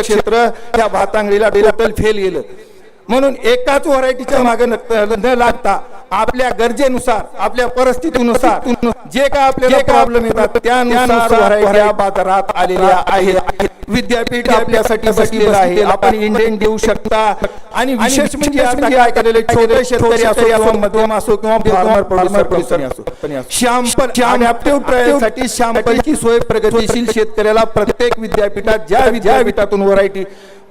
क्षेत्र या ह्या भातांगडीला टोटल फेल गेलं. म्हणून एकाच व्हरायटीच्या मागे न लागता आपल्या गरजेनुसार आपल्या परिस्थितीनुसार जे काय आपल्याला प्रॉब्लेम येतात त्यानुसार बाजारात आलेल्या आहेत विद्यापीठ आपल्यासाठी बसलेलं आहे. आपण इंडियन देऊ शकता. आणि विशेष म्हणजे आता काय केलेले छोटे शेतकरी असो मध्यम असो किंवा फार्मर प्रोड्युसर असो. शॅम्पल अडॅप्टिव्ह ट्रायलसाठी शॅम्पलची सोय प्रगतीशील शेतकऱ्याला प्रत्येक विद्यापीठात ज्या विद्यापीठातून व्हरायटी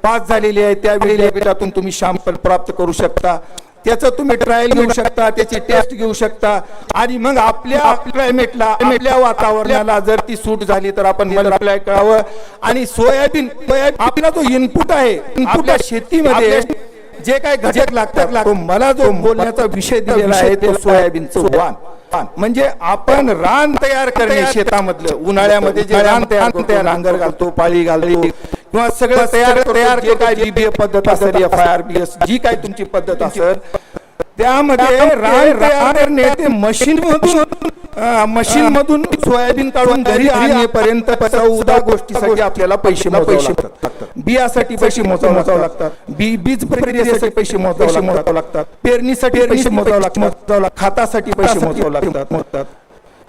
पास झालेली आहे त्या विद्यापीठातून तुम्ही शॅम्पल प्राप्त करू शकता. त्याचं तुम्ही ट्रायल घेऊ शकता त्याची टेस्ट घेऊ शकता. आणि मग आपल्या क्लायमेटला आपल्या वातावरणाला जर ती सूट झाली तर आपण मल्टिप्लाय करावं. आणि सोयाबीन आपला जो इनपुट आहे आपल्या शेतीमध्ये जे काय घटक लागतात लागतो मला जो बोलण्याचा विषय दिलेला आहे तो सोयाबीनचं वाण म्हणजे आपण रान तयार करणे शेतामधलं. उन्हाळ्यामध्ये जे रान तयार करतो नांगर घालतो पाळी घालतो किंवा सगळं तयार तयार जे काय बीबीए पद्धत असेल F I R B S G काय तुमची पद्धत असेल त्यामध्ये रान तयार करणे ते मशीन मधून मशीन मधून सोयाबीन काढून घरी आणेपर्यंत चौदा गोष्टीसाठी आपल्याला पैसे पैसे बियासाठी पैसे मोजावे मोजावे लागतात. बी बीज प्रक्रियेसाठी पैसे मोजावे मोजावे लागतात. पेरणीसाठी पैसे मोजावे लागतात. खतासाठी पैसे मोजावे लागतात. मोजतात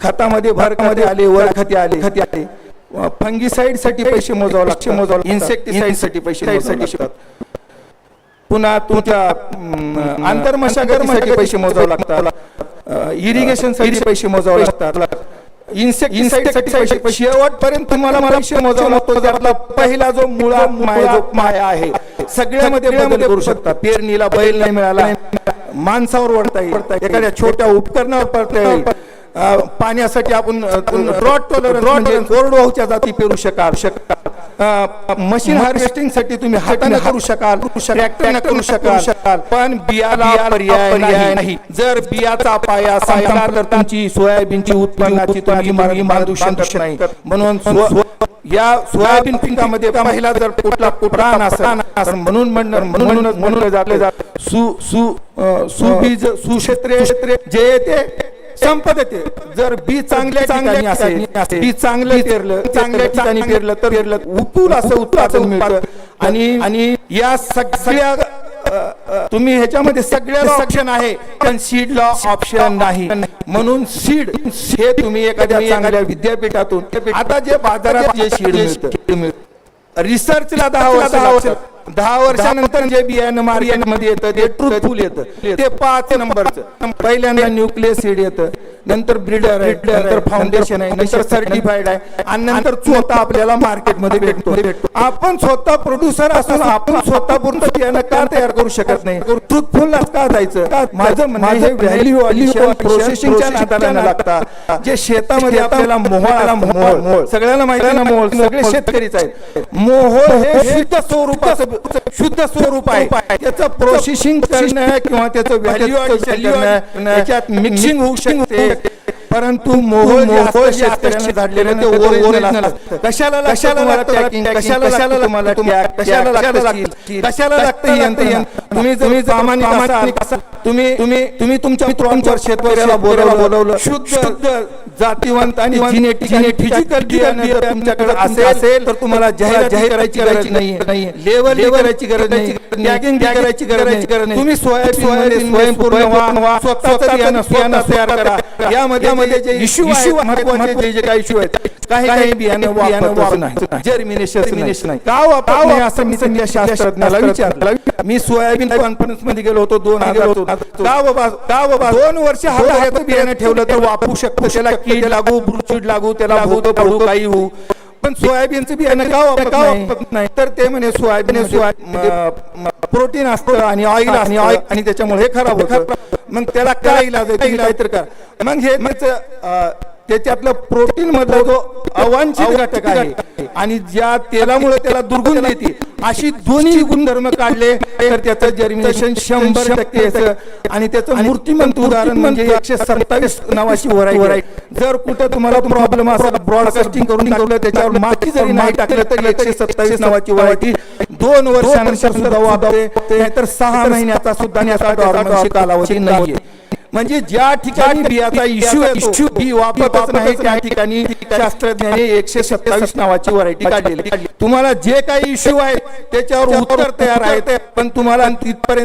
खतामध्ये भरकामध्ये आले वर खते आले. खते आले. फंगिसाइडसाठी पैसे मोजावे लागतात. मोजावे इन्सेक्टिसाइडसाठी पैसे साठी शिकतात पुन्हा तुमच्या आंतरमशागतीसाठी पैसे मोजावे लागतात. इरिगेशनसाठी पैसे मोजावे लागतात. इन्सेक्ट इन्सेक्टसाठी पैसे शेवटपर्यंत तुम्हाला मला पैसे मोजावा लागतो त्यातला पहिला जो मुळा माया जो माया आहे सगळ्यामध्ये बदल करू शकता. पेरणीला बैल नाही मिळाला. माणसावर ओढता येईल. एखाद्या छोट्या उपकरणावर पडता येईल. पाण्यासाठी आपण ड्रॉट टॉलरन्स कोरडवाहूच्या जाती पेरू शकाल. मशीन हार्वेस्टिंगसाठी तुम्ही हाताने करू शकाल ट्रॅक्टरने करू शकाल. पण बियाला पर्याय नाही. जर बियाचा पाया सांगणार तर तुमची सोयाबीनची उत्पन्नाची तुम्ही मार्गी शकत नाही. म्हणून या सोयाबीन पिकामध्ये पहिला जर कुठला कुठला म्हणून म्हणणार म्हणून म्हणून जाते. सु सु सुबीज सुक्षेत्रे जे येते संपत येते. जर बी चांगल्या ठिकाणी असेल बी चांगलं पेरलं चांगल्या ठिकाणी पेरलं तर पेरलं उतूल असं उत्पादन मिळतं. आणि आणि या सगळ्या तुम्ही ह्याच्यामध्ये सगळ्या ऑप्शन आहे पण सीडला ऑप्शन नाही. म्हणून सीड हे तुम्ही एखाद्या चांगल्या विद्यापीठातून आता जे बाजारात जे सीड मिळतं रिसर्चला दहा वर्ष दहा वर्षानंतर जे बियाणं मार्केटमध्ये येतं ते ट्रुथफुल येतं. ते पाच नंबरचं. पहिल्यांदा न्यूक्लियस सीड येतं. नंतर ब्रिडर आहे नंतर फाउंडेशन आहे नंतर सर्टिफाईड आहे. आणि नंतर स्वतः आपल्याला मार्केटमध्ये भेटतो भेटतो आपण स्वतः प्रोड्युसर असून आपण स्वतः पूर्ण बियाणं का तयार करू शकत नाही. ट्रुथफुल का जायचं? माझं माझं व्हॅल्यू अडिशन प्रोसेसिंगच्या नादाला न लागता जे शेतामध्ये आपल्याला मोहळाला मोहोळ. सगळ्याला माहिती ना मोहोळ सगळे शेतकरीच आहेत. मोहोळ हे शुद्ध स्वरूपाचं शुद्ध स्वरूप आहे. त्याचं प्रोसेसिंग करणं किंवा त्याचं व्हॅल्यू मिक्सिंग होऊ शकते. परंतु मोहोळ मोहोळ शेतकऱ्यांना झाडलेलं ते ओरिजिनल असतं. कशाला कशाला लागतं कशाला कशाला तुम्हाला कशाला लागतं कशाला लागतं यंत्र तुम्ही तुम्ही सामान्य तुम्ही तुम्ही तुम्ही तुमच्या मित्रांवर शेतकऱ्याला बोलावलं बोलवलं शुद्ध जातीवंत आणि जिनेटिक फिजिकल तुमच्याकडे असेल तर तुम्हाला जाहीर जाहीर करायची गरज नाही लेवल करायची गरज नाही टॅगिंग करायची गरज नाही तुम्ही स्वयंपूर्ण व्हा स्वतःच बियाणं स्वतः तयार करा यामध्ये मध्ये जे इश्यू महत्त्वाचे जे काही इश्यू आहेत काही काही बियाणं वापरत नाही. जर्मिनेशन नाही. का असं मी सगळ्या शास्त्रज्ञाला विचारलं. मी सोयाबीन कॉन्फरन्समध्ये गेलो होतो दोन हजार का बाबा का बाबा दोन वर्ष हाताचं बियाणं ठेवलं तर वापरू शकतो. त्याला कीड लागू ब्रुचीड लागू त्याला पडू काही होऊ. पण सोयाबीनचं बियाणं का वापरत नाही. तर ते म्हणे सोयाबीन प्रोटीन असतं आणि ऑइल आणि ऑइल आणि त्याच्यामुळे हे खराब होतं. मग त्याला काय इलाज आहे तर का मग हे त्याच्यातलं प्रोटीन मधला जो अवांछित घटक आहे आणि ज्या तेलामुळे त्याला दुर्गुण येते अशी दोन्ही गुणधर्म काढले तर त्याचं जर्मिनेशन शंभर टक्के आणि त्याचं मूर्तिमंत उदाहरण म्हणजे एकशे सत्तावीस नावाची व्हरायटी जर कुठे तुम्हाला प्रॉब्लेम असेल ब्रॉडकास्टिंग करून टाकलं त्याच्यावर माती जरी नाही टाकलं तरी एकशे सत्तावीस नावाची व्हरायटी दोन वर्षानंतर सुद्धा वापरते तर सहा महिन्याचा सुद्धा कालावधी नाहीये. म्हणजे ज्या ठिकाणी बियाचा इश्यू ही नाही त्या ठिकाणी शास्त्रज्ञांनी एकशे सत्तावीस नावाची व्हरायटी काढलेली. तुम्हाला जे काही इश्यू आहेत त्याच्यावर उत्तर तयार आहेत. पण तुम्हाला तिथपर्यंत